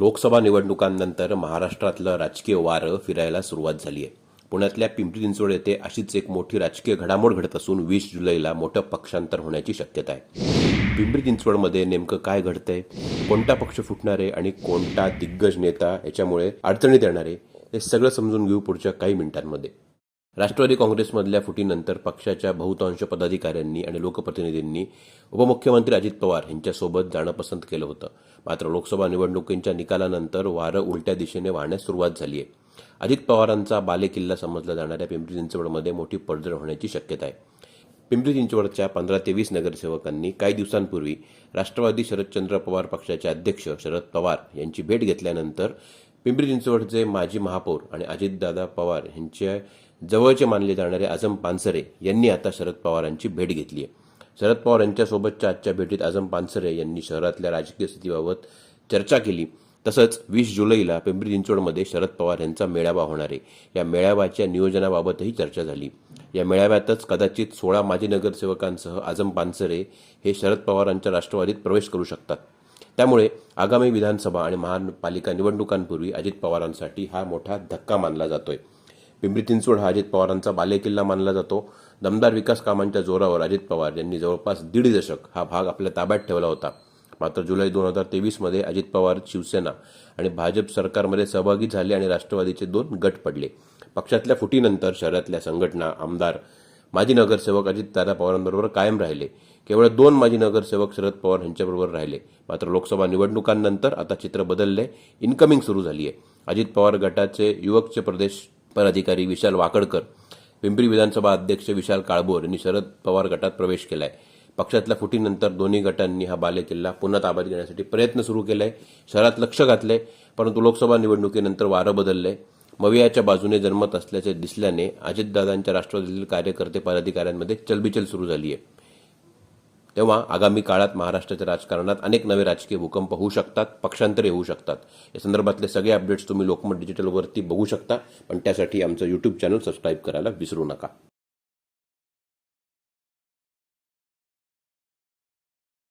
लोकसभा निवडणुकांनंतर महाराष्ट्रातलं राजकीय वारं फिरायला सुरुवात झाली आहे पुण्यातल्या पिंपरी चिंचवड येथे अशीच एक मोठी राजकीय घडामोड घडत असून वीस जुलैला मोठं पक्षांतर होण्याची शक्यता आहे. पिंपरी चिंचवडमध्ये नेमकं काय घडतंय? कोणता पक्ष फुटणार आहे आणि कोणता दिग्गज नेता याच्यामुळे अडचणीत येणार आहे हे सगळं समजून घेऊ पुढच्या काही मिनिटांमध्ये. राष्ट्रवादी काँग्रेसमधल्या फुटीनंतर पक्षाच्या बहुतांश पदाधिकाऱ्यांनी आणि लोकप्रतिनिधींनी उपमुख्यमंत्री अजित पवार यांच्यासोबत जाणं पसंत केलं होतं. मात्र लोकसभा निवडणुकींच्या निकालानंतर वारं उलट्या दिशेने वाहण्यास सुरुवात झाली आहे. अजित पवारांचा बालेकिल्ला समजला जाणाऱ्या पिंपरी चिंचवडमध्ये मोठी पडझड होण्याची शक्यता आहे. पिंपरी चिंचवडच्या पंधरा ते वीस नगरसेवकांनी काही दिवसांपूर्वी राष्ट्रवादी शरदचंद्र पवार पक्षाचे अध्यक्ष शरद पवार यांची भेट घेतल्यानंतर पिंपरी चिंचवडचे माजी महापौर आणि अजितदादा पवार यांच्या जवळचे मानले जाणारे आझम पानसरे यांनी आता शरद पवारांची भेट घेतली आहे. शरद पवार यांच्यासोबतच्या आजच्या भेटीत आझम पानसरे यांनी शहरातल्या राजकीय स्थितीबाबत चर्चा केली. तसंच वीस जुलैला पिंपरी चिंचवडमध्ये शरद पवार यांचा मेळावा होणार आहे. या मेळाव्याच्या नियोजनाबाबतही चर्चा झाली. या मेळाव्यातच कदाचित सोळा माजी नगरसेवकांसह आझम पानसरे हे शरद पवारांच्या राष्ट्रवादीत प्रवेश करू शकतात. त्यामुळे आगामी विधानसभा आणि महानपालिका निवडणुकांपूर्वी अजित पवारांसाठी हा मोठा धक्का मानला जातोय. पिंपरी चिंचवड हा अजित पवारांचा बालेकिल्ला मानला जातो. दमदार विकास कामांच्या जोरावर अजित पवार यांनी जवळपास दीड दशक हा भाग आपल्या ताब्यात ठेवला होता. मात्र जुलै दोन हजार तेवीसमध्ये अजित पवार शिवसेना आणि भाजप सरकारमध्ये सहभागी झाले आणि राष्ट्रवादीचे दोन गट पडले. पक्षातल्या फुटीनंतर शहरातल्या संघटना आमदार माजी नगरसेवक अजितदादा पवारांबरोबर कायम राहिले. केवळ दोन माजी नगरसेवक शरद पवार यांच्याबरोबर राहिले. मात्र लोकसभा निवडणुकांनंतर आता चित्र बदलले. इन्कमिंग सुरू झाली आहे अजित पवार गटाचे युवकचे प्रदेश पदाधिकारी विशाल वाकडकर पिंपरी विधानसभा अध्यक्ष विशाल काळभोर यांनी शरद पवार गटात प्रवेश केलाय. पक्षातल्या फुटीनंतर दोन्ही गटांनी हा बालेकिल्ला पुन्हा ताब्यात घेण्यासाठी प्रयत्न सुरू केलाय. शहरात लक्ष घातलंय परंतु लोकसभा निवडणुकीनंतर वारं बदललंय. मवियाच्या बाजूने जन्मत असल्याचे दिसल्याने अजितदादांच्या राष्ट्रवादीतील कार्यकर्ते पदाधिकाऱ्यांमध्ये चलबिचल सुरू झाली आहे तेव्हा आगामी काळात महाराष्ट्राच्या राजकारणात अनेक नवे राजकीय भूकंप होऊ शकतात पक्षांतरे होऊ शकतात. या संदर्भातले सगळे अपडेट्स तुम्ही लोकमत डिजिटलवरती बघू शकता. पण त्यासाठी आमचं यूट्यूब चॅनल सबस्क्राईब करायला विसरू नका.